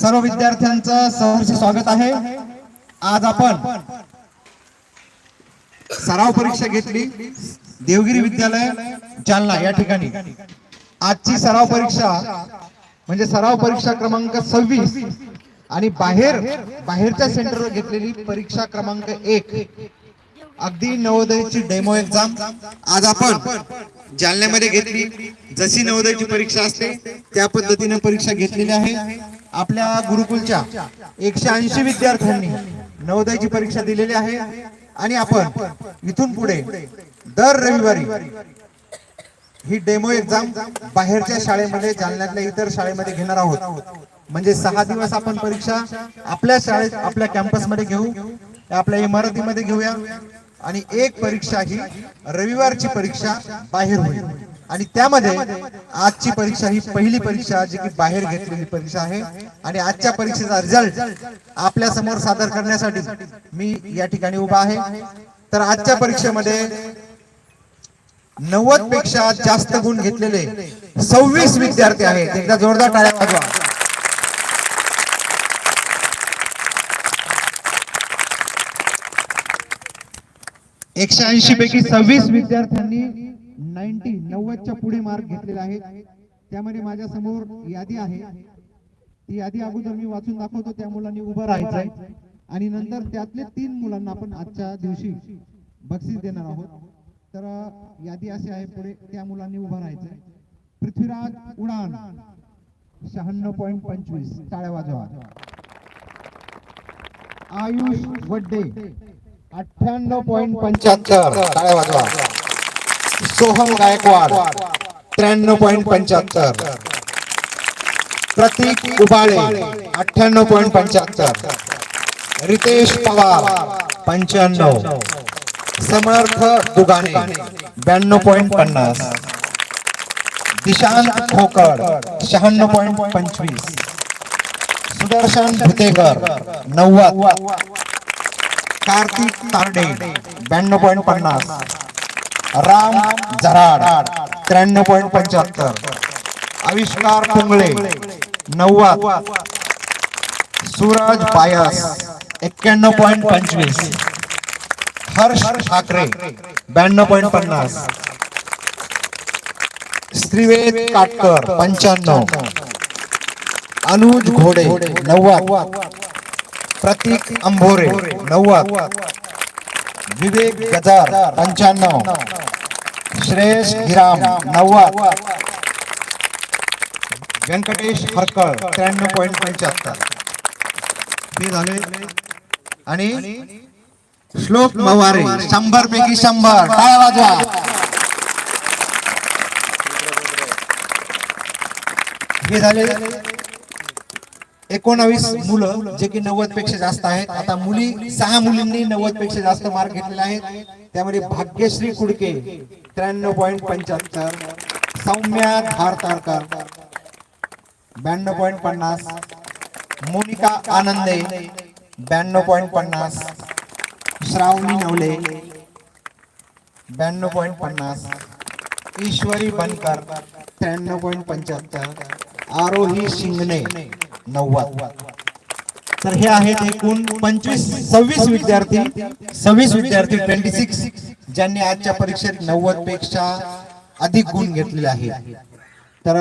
सर्व विद्यार्थ्यांचं सहर्ष स्वागत आहे. आज आपण सराव परीक्षा घेतली. देवगिरी विद्यालय जालना या ठिकाणी. आजची सराव परीक्षा म्हणजे सराव परीक्षा क्रमांक सव्वीस आणि बाहेर बाहेरच्या सेंटरवर घेतलेली परीक्षा क्रमांक एक. अगदी नवोदयची डेमो एक्झाम आज आपण जालन्यामध्ये घेतली. जशी नवोदयची परीक्षा असते त्या पद्धतीने परीक्षा घेतलेली आहे. आपल्या गुरुकुलच्या एकशे ऐंशी विद्यार्थ्यांनी नवोदयची परीक्षा दिलेली आहे. आणि आपण इथून पुढे दर रविवारी ही डेमो एक्झाम बाहेरच्या शाळेमध्ये जालन्यातल्या इतर शाळेमध्ये घेणार आहोत. म्हणजे सहा दिवस आपण परीक्षा आपल्या शाळेत आपल्या कॅम्पसमध्ये घेऊ आपल्या इमारतीमध्ये घेऊया. आणि एक परीक्षा ही रविवारची परीक्षा बाहेर होईल. आणि त्यामध्ये आजची परीक्षा ही पहिली परीक्षा जी की बाहेर घेतलेली परीक्षा आहे. आणि आजच्या परीक्षेचा रिझल्ट आपल्यासमोर सादर करण्यासाठी मी या ठिकाणी उभा आहे. तर आजच्या परीक्षेमध्ये नव्वदपेक्षा जास्त गुण घेतलेले सव्वीस विद्यार्थी आहेत. एकदा जोरदार टाळ्या वाजवा. एकशे ऐंशी पैकी सव्वीस विद्यार्थ्यांनी नाईन्टी नव्वदच्या पुढे मार्क घेतलेले आहेत. त्यामध्ये माझ्यासमोर यादी आहे. ती यादी अगोदर मी वाचून दाखवतो. त्या मुलांनी उभं राहायचंय. आणि नंतर त्यातले तीन मुलांना आपण आजच्या दिवशी बक्षीस देणार आहोत. तर यादी अशी आहे पुढे त्या मुलांनी उभं राहायचंय. पृथ्वीराज उडान. शहाण्णव पॉईंट पंचवीस. टाळ्या वाजवा. आयुष वड्डे. अठ्ठ्याण्णव पॉईंट पंच्याहत्तर. टाळ्या वाजवा. सोहम गायकवाड त्र्याण्णव पॉईंट पंच्याहत्तर. प्रतीक उबाळे अठ्ठ्याण्णव पॉईंट पंच्याहत्तर. रितेश पवार पंच्याण्णव. समर्थ दुगाणे ब्याण्णव पॉईंट पन्नास. दिशांत खोकड शहाण्णव पॉईंट पंचवीस. सुदर्शन भुतेकर नव्वद. कार्तिक तारडे ब्याण्णव पॉईंट पन्नास. राम झराड त्र्याण्णव पॉईंट पंच्याहत्तर. आविष्कार पुंगळे नव्वद. सूरज पायस एक्क्याण्णव पॉईंट पंचवीस. हर्ष ठाकरे ब्याण्णव पॉईंट पन्नास. श्रीवेद काटकर पंच्याण्णव. अनुज घोडे नव्वद. प्रतीक अंभोरे नव्वद. विवेक गजार पंच्याण्णव. श्रेयस हिराम नव्वद. व्यंकटेश हरकळ त्र्याण्णव पॉईंट पंच्याहत्तर. हे झाले. आणि श्लोक मवारे शंभर पैकी शंभर. टाळ्या वाजवा. हे झाले. एकोणावीस मुलं जे की नव्वदपेक्षा जास्त आहेत. आता मुली सहा मुलींनी नव्वदपेक्षा जास्त मार्क घेतलेले आहेत. त्यामध्ये भाग्यश्री कुडके त्र्याण्णव पॉईंट पंच्याहत्तर. सौम्या धारतारकर ब्याण्णव पॉईंट पन्नास. मोनिका आनंदे ब्याण्णव पॉईंट पन्नास. श्रावणी नवले ब्याण्णव पॉईंट पन्नास. ईश्वरी बनकर त्र्याण्णव पॉईंट पंच्याहत्तर. आरोही शिंगणे नव्वद. तर हे आहेत एकूण पंचवीस सव्वीस विद्यार्थी सव्वीस विद्यार्थी ट्वेंटी सिक्स ज्यांनी आजच्या परीक्षेत नव्वदपेक्षा अधिक गुण घेतलेले आहेत. तर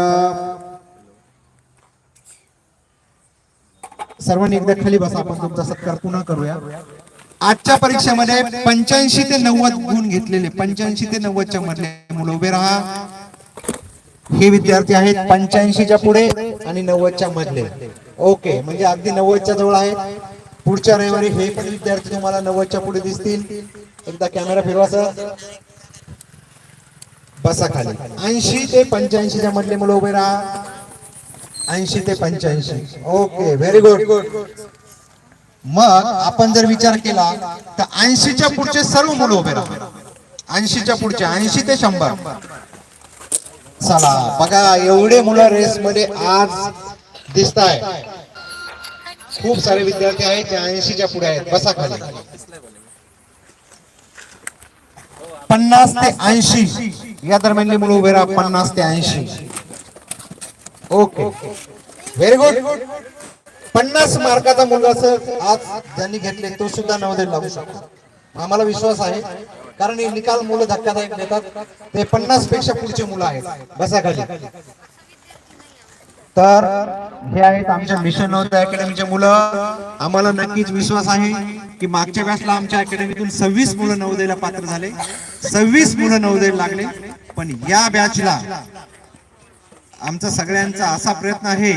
सर्वांनी एकदा खाली बसा आपण तुमचा सत्कार पुन्हा करूया. आजच्या परीक्षेमध्ये पंच्याऐंशी ते नव्वद गुण घेतलेले पंच्याऐंशी ते नव्वदच्या मधले मुलं उभे राहा. हे विद्यार्थी आहेत पंच्याऐंशीच्या पुढे. आणि नव्वदच्या मधले. ओके म्हणजे अगदी नव्वदच्या जवळ आहेत पुढच्या रविवारी हे पण विद्यार्थी तुम्हाला नव्वदच्या पुढे दिसतील. एकदा कॅमेरा फिरवा सर. बसा खाली. ऐंशी ते पंच्याऐंशीच्या मधले मुलं उभे राहा. ऐंशी ते पंच्याऐंशी. ओके व्हेरी गुड मग आपण जर विचार केला तर ऐंशीच्या पुढचे सर्व मुलं उभे राहा. ऐंशीच्या पुढचे ऐंशी ते शंभर. चला बघा एवढे मुलं रेस मध्ये आज दिसत आहे खूप सारे विद्यार्थी आहेत जे ऐंशीच्या पुढे आहेत. बसा खाली. पन्नास ते ऐंशी. या दरम्यानले मुलं उभे राहा पन्नास ते ऐंशी. ओके. व्हेरी गुड पन्नास मार्काचा मुलगा सर आज ज्यांनी घेतले तो सुद्धा नवोदय लागू शकतो. आम्हाला विश्वास आहे. कारण हे निकाल मुलं धक्कादायक देतात. ते पन्नासपेक्षा पुढचे मुलं आहेत. बसा खाली. तर हे आहेत आमच्या मिशन अकॅडमीचे मुलं. आम्हाला नक्कीच विश्वास आहे की मागच्या वेळेसला आमच्या अकॅडमीतून सव्वीस मुलं नवोदयला पात्र झाले. सव्वीस मुलं नवोदय लागले. पण या बॅचला आमचा सगळ्यांचा असा प्रयत्न आहे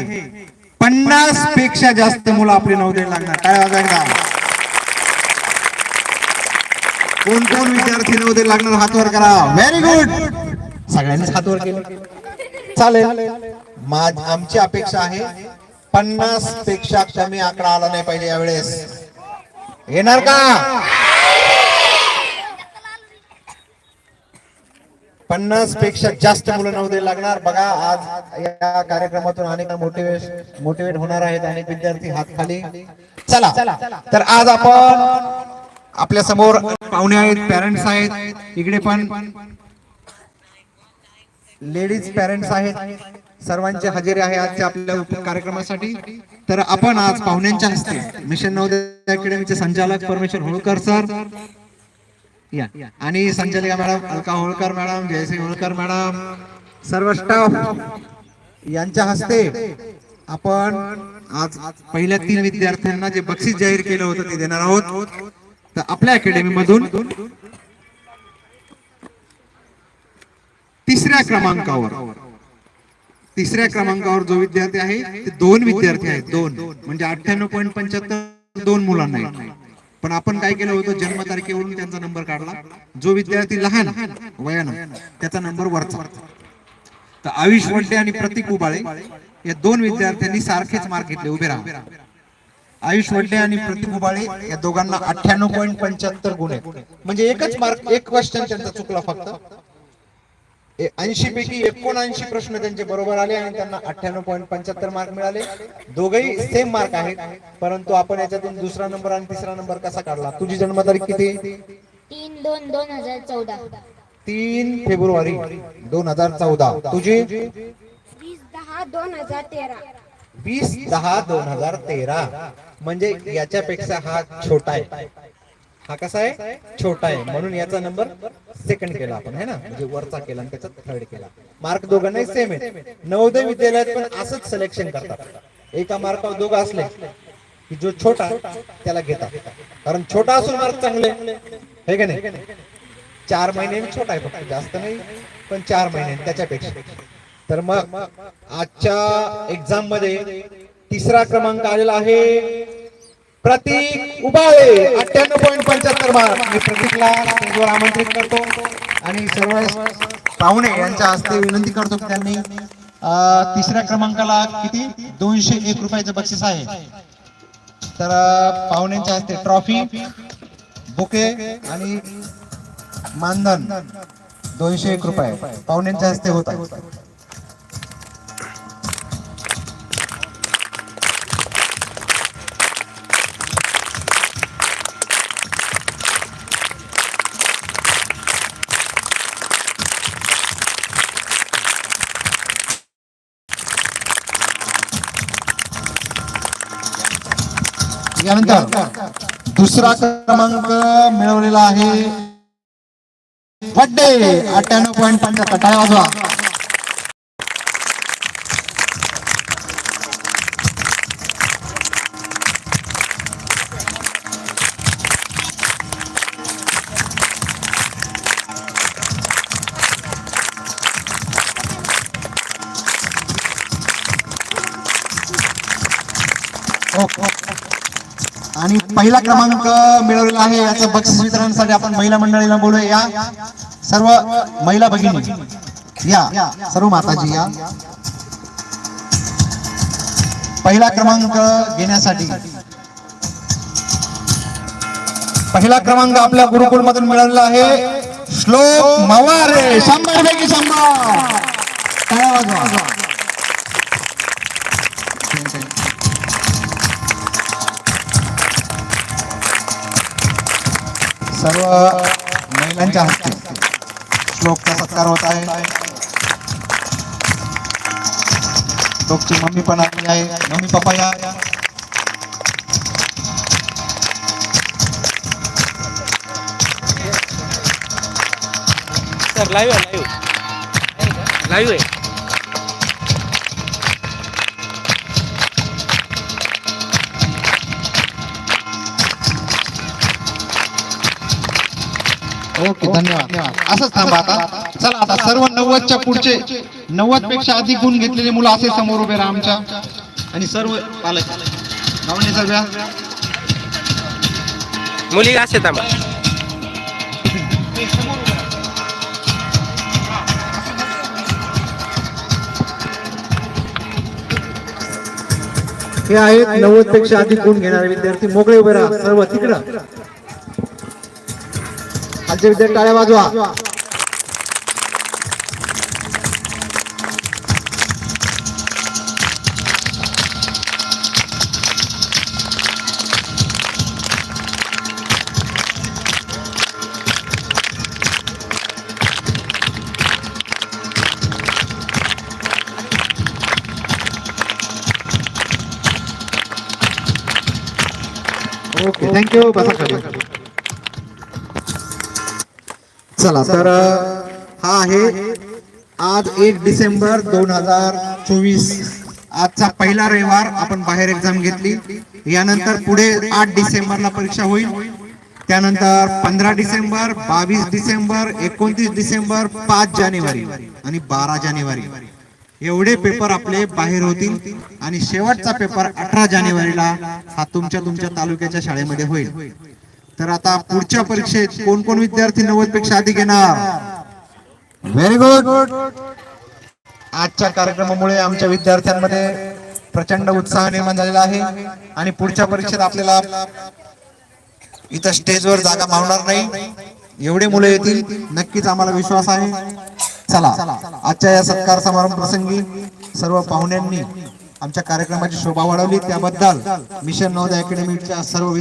पन्नासपेक्षा जास्त मुलं आपली नवोदय लागणार. काय वाजायला कोण कोण विद्यार्थी नव्हते लागणार हातवर करा? व्हेरी गुड सगळ्यांनीच हातवर केलं. चालेल. माझ आमची अपेक्षा आहे पन्नासपेक्षा कमी आकडा आला नाही पाहिजे यावेळेस. येणार का? पन्नासपेक्षा जास्त मुलं नव्हते लागणार. बघा आज या कार्यक्रमातून अनेक मोटिवेट मोटिवेट होणार आहेत अनेक विद्यार्थी हात खाली चला. तर आज आपण आपल्यासमोर पाहुणे आहेत पॅरेंट्स आहेत. इकडे पण. लेडीज पॅरेंट्स आहेत. सर्वांची हजेरी आहे आजच्या आपल्या कार्यक्रमासाठी तर आपण आज पाहुण्यांच्या हस्ते मिशन नवोदय अकॅडमीचे संचालक परमेश्वर होळकर सर. या. आणि संचालिका madam Alka Holkar madam Jaysing Holkar madam. सर्व स्टाफ यांच्या हस्ते आपण आज पहिल्या तीन विद्यार्थ्यांना जे बक्षीस जाहीर केलं होतं ते देणार आहोत. तर आपल्या अकॅडमी मधून तिसऱ्या क्रमांकावर तिसऱ्या क्रमांकावर जो विद्यार्थी आहे ते दोन विद्यार्थी आहेत दोन. म्हणजे अठ्ठ्याण्णव पॉईंट पंच्याहत्तर दोन मुलांना आहेत. पण आपण काय केलं होतं जन्मतारखेवरून त्यांचा नंबर काढला. जो विद्यार्थी लहान वयानं त्याचा नंबर वरचा. तर आयुष वड्डे आणि प्रतीक उबाळे या दोन विद्यार्थ्यांनी सारखेच मार्क घेतले उभे राहा. आयुष वड्डे आणि प्रतीक उबाळे या दोघांना अठ्ठ्याण्णव पॉईंट पंच्याहत्तर गुण आहेत. म्हणजे एकच मार्क एक क्वेश्चन त्यांचा चुकला फक्त. ऐंशी पैकी एकोणऐंशी प्रश्न त्यांचे बरोबर आले आणि त्यांना अठ्ठ्याण्णव पॉईंट पंच्याहत्तर मार्क मिळाले. दोघही सेम मार्क आहेत परंतु आपण याच्यातून दुसरा नंबर आणि तिसरा नंबर कसा काढला? तुझी जन्मतारीख किती? तीन दोन दोन हजार चौदा. तीन फेब्रुवारी दोन हजार चौदा. तुझी? दहा दोन हजार तेरा. वीस दहा दोन हजार तेरा. म्हणजे याच्यापेक्षा हा छोटा आहे. हा कसा आहे? छोटा आहे. म्हणून याचा नंबर सेकंड केला आपण है ना? म्हणजे वरचा केला आणि त्याचा थर्ड केला. मार्क दोघांनाही सेम आहे नवोदय विद्यालयात पण असंच सिलेक्शन करतात. एका मार्कावर दोघं असले की जो छोटा त्याला घेतात. कारण छोटा असून मार्क चांगले हे का नाही? चार महिने छोटा आहे फक्त. जास्त नाही पण चार महिने त्याच्यापेक्षा. तर मग आजच्या एक्झाममध्ये तिसरा क्रमांक आलेला आहे. प्रतीक उबाळे अठ्ठ्याण्णव पॉईंट पंच्याहत्तर मार्क मी प्रतीकला स्टेजवर आमंत्रित करतो आणि सर्व पाहुणे यांच्या हस्ते विनंती करतो की त्यांनी तिसऱ्या क्रमांकाला किती? दोनशे एक रुपयाचं बक्षीस आहे. तर पाहुण्यांच्या हस्ते ट्रॉफी बुके आणि मानधन दोनशे एक रुपये पाहुण्यांच्या हस्ते होत आहे. यानंतर दुसरा क्रमांक मिळवलेला आहे. वड्डे अठ्ठ्याण्णव पॉईंट पंच्याहत्तर टाळ्या वाजवा. ओके. आणि पहिला क्रमांक मिळवलेला आहे याचं बक्षीस वितरणासाठी आपण महिला मंडळीला बोलूया. या सर्व महिला भगिनी या सर्व माताजी या. पहिला क्रमांक घेण्यासाठी पहिला क्रमांक आपल्या गुरुकुल मधून मिळालेला आहे श्लोक मवारे. शंभर पैकी शंभर. सर्व महिलांच्या हस्ते श्लोकचा सत्कार होत आहे. श्लोकची मम्मी पण आली आहे. मम्मी पप्पा या. लाईव्ह आहे लाईव्ह लाईव्ह आहे. ओके धन्यवाद. असंच थांबा आता. चला आता सर्व नव्वदच्या पुढचे नव्वदपेक्षा अधिक गुण घेतलेले मुलं असे समोर उभे राहा आमच्या. आणि सर्व पालक. गावणे सर्व्या मुली असे थांबा. हे आहेत नव्वदपेक्षा अधिक गुण घेणारे विद्यार्थी. मोकळे उभे राहा. सर्व तिकडं. खालचे विद्यार्थी टाळ्या वाजवा ओके थँक्यू बसा खाली चला तर हा आहे आज एक डिसेंबर दोन हजार चोवीस. आजचा पहिला रविवार आपण बाहेर एक्झाम घेतली. यानंतर पुढे आठ डिसेंबरला परीक्षा होईल. त्यानंतर पंधरा डिसेंबर बावीस डिसेंबर एकोणतीस डिसेंबर पाच जानेवारी आणि बारा जानेवारी. एवढे पेपर आपले बाहेर होतील आणि शेवटचा पेपर अठरा जानेवारीला हा तुमच्या तुमच्या तालुक्याच्या शाळेमध्ये होईल. तर आता पुढच्या परीक्षेत कोण कोण विद्यार्थी नव्वदपेक्षा अधिक येणार? व्हेरी गुड आजच्या कार्यक्रमामुळे आमच्या विद्यार्थ्यांमध्ये प्रचंड उत्साह निर्माण झालेला आहे आणि पुढच्या परीक्षेत आपल्याला इथं स्टेजवर जागा मावणार नाही. एवढे मुलं येतील नक्कीच आम्हाला विश्वास आहे. चला आजच्या या सत्कार समारंभ प्रसंगी सर्व पाहुण्यांनी आमच्या कार्यक्रमाची शोभा वाढवली. त्याबद्दल मिशन नवोदय अकॅडमीच्या सर्व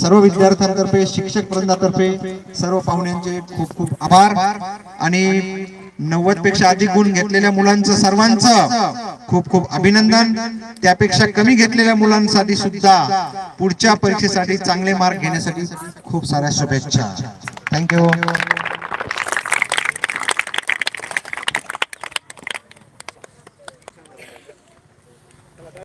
सर्व विद्यार्थ्यांतर्फे शिक्षक वृंदातर्फे सर्व पाहुण्यांचे खूप खूप आभार. आणि नव्वदपेक्षा अधिक गुण घेतलेल्या मुलांचं सर्वांचं खूप खूप अभिनंदन. त्यापेक्षा कमी घेतलेल्या मुलांसाठी सुद्धा पुढच्या परीक्षेसाठी चांगले मार्क घेण्यासाठी खूप साऱ्या शुभेच्छा. थँक्यू